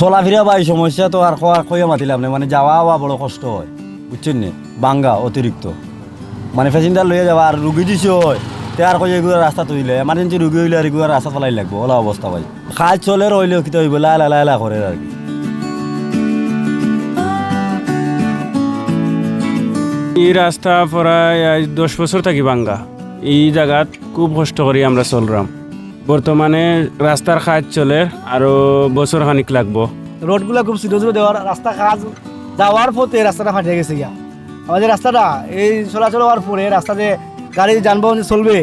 চলাফেরা বা এই সমস্যা তো আর কইয়া মাতিলাম না মানে যাওয়া আওয়া বড় কষ্ট হয়, বুঝছেন নি? বাঙ্গা অতিরিক্ত। মানে প্যাসেঞ্জার লইয়া যাওয়া আর রুগী দিছে হয়, তে আর কই এগুলো রাস্তা তৈলে এমার্জেন্সি রুগী হইলে আর এগুলো রাস্তা ফেলাই লাগবো, ওলা অবস্থা ভাই। খাজ চলে রইলেও কিতা হইব লালা লালা করে আর কি। এই রাস্তা প্রায় দশ বছর থাকি বাঙ্গা, এই জায়গাত খুব কষ্ট করি আমরা চলরাম। বর্তমানে রাস্তার কাজ চলে আরও বছর খানিক লাগবো। রোডগুলো খুব ছোটো ছোটো দেওয়ার রাস্তা কাজ যাওয়ার পথে রাস্তাটা ফাটিয়ে গেছে গিয়া। আমাদের রাস্তাটা, এই চলাচল হওয়ার পরে রাস্তাতে গাড়ি যানবাহন চলবে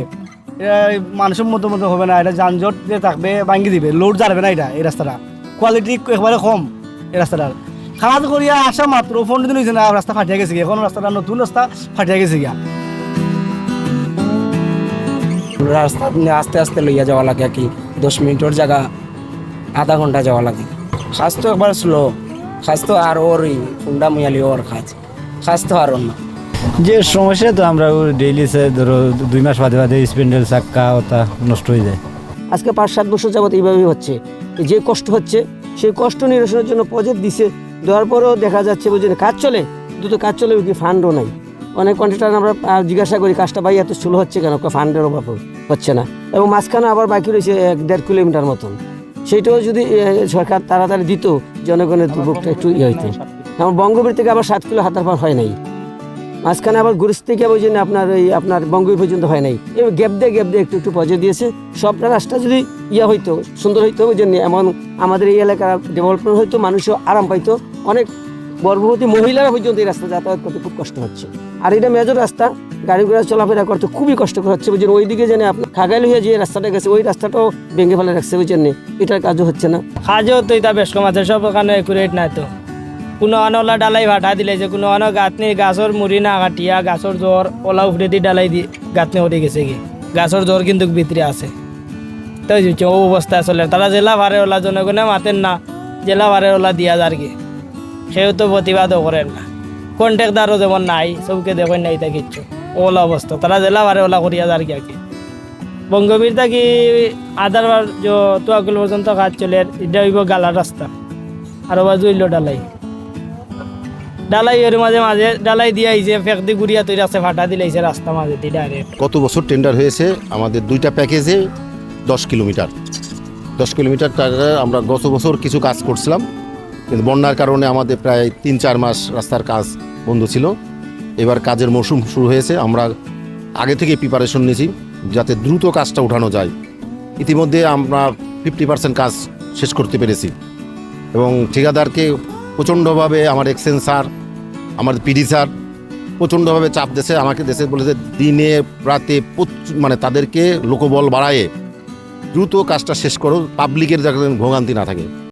মানুষের মতো মতো হবে না, এটা যানজট যে থাকবে, ভাঙ্গি দিবে লোড যাবে না এটা, এই রাস্তাটা। কোয়ালিটি একেবারে কম এই রাস্তাটার। কাজ করিয়া আসা মাত্র ফোন দিন হয়েছে না, রাস্তা ফাটিয়ে গেছে এখন রাস্তাটা নতুন রাস্তা ফাটিয়ে গেছে গিয়া। রাস্তা আপনি আস্তে আস্তে লইয়া যাওয়া লাগে কি। দশ মিনিটের জায়গা আধা ঘণ্টা যাওয়া লাগে। খাস তো একবার স্লো খাস তো আর ওর ফুন্ডা মুয়ালি ওর খাজ খাস তো আর অন্য। যে সমস্যা তো আমরা ডেইলি ধরো দুই মাস বাদে বাদে স্পেন্ডেল চাক্কা ওটা নষ্ট হয়ে যায়। আজকে পাঁচ সাত বছর যাবত এইভাবেই হচ্ছে। যে কষ্ট হচ্ছে সেই কষ্ট নিরসনের জন্য প্রজেক্ট দিছে। দেওয়ার পরেও দেখা যাচ্ছে বুঝলেন কাজ চলে দুটো কাজ চলে কি ফান্ডও নাই। অনেক কন্ট্রাক্টর আমরা জিজ্ঞাসা করি, কাজটা ভাই এত স্লো হচ্ছে কেন? ফান্ডের অভাব হচ্ছে না। এবং মাঝখানে আবার বাকি রয়েছে এক দেড় কিলোমিটার মতন। সেইটাও যদি সরকার তাড়াতাড়ি দিত, জনগণের দুর্ভোগটা একটু ইয়ে হইতো। আমার বঙ্গবীর থেকে আবার সাত কিলো হাতার পার হয় নাই। মাঝখানে আবার গুরুস থেকে ওই জন্য আপনার ওই আপনার বঙ্গবীর পর্যন্ত হয় নাই। এবার গ্যাপ দিয়ে গ্যাপ দিয়ে একটু একটু পজে দিয়েছে। সবটা রাস্তা যদি ইয়া হইতো, সুন্দর হইতো, ওই জন্য এমন আমাদের এই এলাকার ডেভেলপমেন্ট হইতো, মানুষও আরাম পাইতো। অনেক গর্ভবতী মহিলারা পর্যন্ত এই রাস্তা যাতায়াত করতে খুব কষ্ট হচ্ছে। আর এটা মেজর রাস্তা গাড়ি ঘোড়া চলাফেরা করতে খুবই কষ্টকর হচ্ছে। বুঝছেন ওইদিকে জানে আপনি খাগাইল হয়ে যে রাস্তাটা গেছে ওই রাস্তাটাও ভেঙে ফেলে রাখছে বুঝছেন নি, এটার কাজও হচ্ছে না। কাজও তো এটা বেশ কম আছে সব ওখানে একুরেট নাই তো। কোনো অনলা ডালাই ভাটা দিলে যে কোনো অন গাঁথনি গাছর মুড়ি না কাটিয়া গাছর জ্বর ওলা উফরে দি ডালাই দি গাঁতনি উঠে গেছে কি? গাছর জ্বর কিন্তু ভিতরে আছে। তাই ও অবস্থায় চলে। তারা জেলা ভারে ওলা জনগণে মাতেন না জেলা ভারে ওলা দিয়া যার কি? সেও তো প্রতিবাদও করেন না। কন্ট্রাক্টারও যেমন নাই, সবকে দেখেন নাই তা কিচ্ছু। ওলা অবস্থা, তারা জেলা ভারে ওলা করিয়া যার কি। আর কি বঙ্গবীর থাকি আধার বার যে পর্যন্ত কাজ চলে, এটা হইব গালা রাস্তা। আর বাজু হইল ডালাই। ডালাই এর মাঝে মাঝে, ডালাই দিয়ে আইছে, ফেক দি গুড়িয়া তৈরি আছে, ফাটা দিলাইছে রাস্তা মাঝে দি ডাইরেক্ট গত বছর টেন্ডার হয়েছে? আমাদের দুইটা প্যাকেজে দশ কিলোমিটার। দশ কিলোমিটার আমরা গত বছর কিছু কাজ করছিলাম। কিন্তু বন্যার কারণে আমাদের প্রায় তিন চার মাস রাস্তার কাজ বন্ধ ছিল। এবার কাজের মৌসুম শুরু হয়েছে, আমরা আগে থেকে প্রিপারেশন নিয়েছি যাতে দ্রুত কাজটা উঠানো যায়। ইতিমধ্যে আমরা ফিফটি পার্সেন্ট কাজ শেষ করতে পেরেছি। এবং ঠিকাদারকে প্রচণ্ডভাবে আমার এক্সচেঞ্জ স্যার আমাদের পিডি স্যার প্রচণ্ডভাবে চাপ দেশে, আমাকে দেশে বলেছে দিনে রাতে মানে তাদেরকে লোকবল বাড়ায়ে দ্রুত কাজটা শেষ করো পাবলিকের যাতে ভোগান্তি না থাকে।